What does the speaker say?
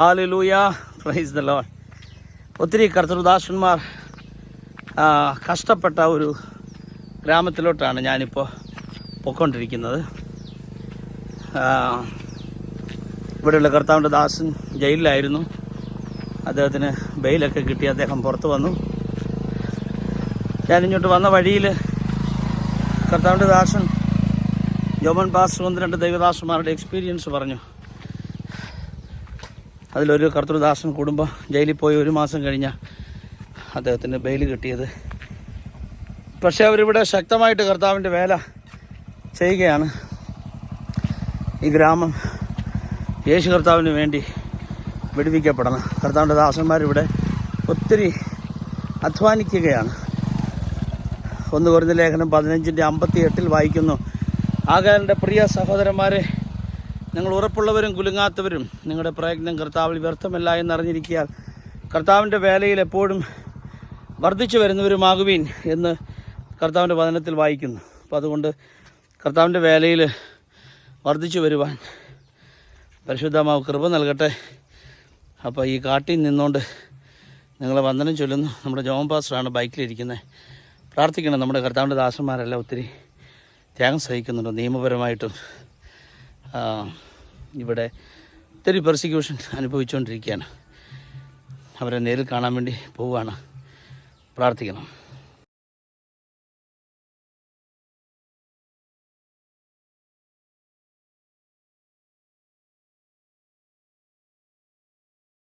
Hallelujah praise the ഒത്തിരി കർത്തൃദാസന്മാർ കഷ്ടപ്പെട്ട ഒരു ഗ്രാമത്തിലോട്ടാണ് ഞാനിപ്പോൾ പൊയ്ക്കൊണ്ടിരിക്കുന്നത്. ഇവിടെയുള്ള കർത്താവിന്റെ ദാസൻ ജയിലിലായിരുന്നു. അദ്ദേഹത്തിന് ബെയിലൊക്കെ കിട്ടി അദ്ദേഹം പുറത്ത് വന്നു. ഞാനിങ്ങോട്ട് വന്ന വഴിയിൽ കർത്താവിന്റെ ദാസൻ ജോമൻ പാസ്റ്റർ ഒന്ന് രണ്ട് ദൈവദാസന്മാരുടെ എക്സ്പീരിയൻസ് പറഞ്ഞു. അതിലൊരു കർത്തൃദാസൻ കുടുംബം ജയിലിൽ പോയി ഒരു മാസം കഴിഞ്ഞ അദ്ദേഹത്തിന് ബെയിൽ കിട്ടിയത്. പക്ഷേ അവരിവിടെ ശക്തമായിട്ട് കർത്താവിന്റെ വേല ചെയ്യുകയാണ്. ഈ ഗ്രാമം യേശു കർത്താവിന് വേണ്ടി വിടുവിക്കപ്പെടണം. കർത്താവിന്റെ ദാസന്മാരിവിടെ ഒത്തിരി അധ്വാനിക്കുകയാണ്. ഒന്ന് കുറഞ്ഞ ലേഖനം പതിനഞ്ചിന്റെ അമ്പത്തി എട്ടിൽ വായിക്കുന്നു ആകാരന്റെ പ്രിയ സഹോദരന്മാരെ നിങ്ങൾ ഉറപ്പുള്ളവരും കുലുങ്ങാത്തവരും നിങ്ങളുടെ പ്രയത്നം കർത്താവിൽ വ്യർത്ഥമല്ല എന്നറിഞ്ഞിരിക്കാൻ കർത്താവിന്റെ വേലയിൽ എപ്പോഴും വർദ്ധിച്ചു വരുന്നവരുമാകുവീൻ എന്ന് കർത്താവിന്റെ വചനത്തിൽ വായിക്കുന്നു. അപ്പോൾ അതുകൊണ്ട് കർത്താവിന്റെ വേലയിൽ വർദ്ധിച്ചു വരുവാൻ പരിശുദ്ധമാവ് കൃപ നൽകട്ടെ. അപ്പോൾ ഈ കാട്ടിൽ നിന്നുകൊണ്ട് നിങ്ങളെ വന്ദനം ചൊല്ലുന്നു. നമ്മുടെ ജോൺ പാസ്റ്ററാണ് ബൈക്കിലിരിക്കുന്നത്. പ്രാർത്ഥിക്കണം നമ്മുടെ കർത്താവിന്റെ ദാസന്മാരെല്ലാം ഒത്തിരി ത്യാഗം സഹിക്കുന്നുണ്ട്. നിയമപരമായിട്ടും ഇവിടെ ഒത്തിരി പെർസിക്യൂഷൻ അനുഭവിച്ചുകൊണ്ടിരിക്കുകയാണ്. അവരെ നേരിൽ കാണാൻ വേണ്ടി പോവുകയാണ്. പ്രാർത്ഥിക്കണം.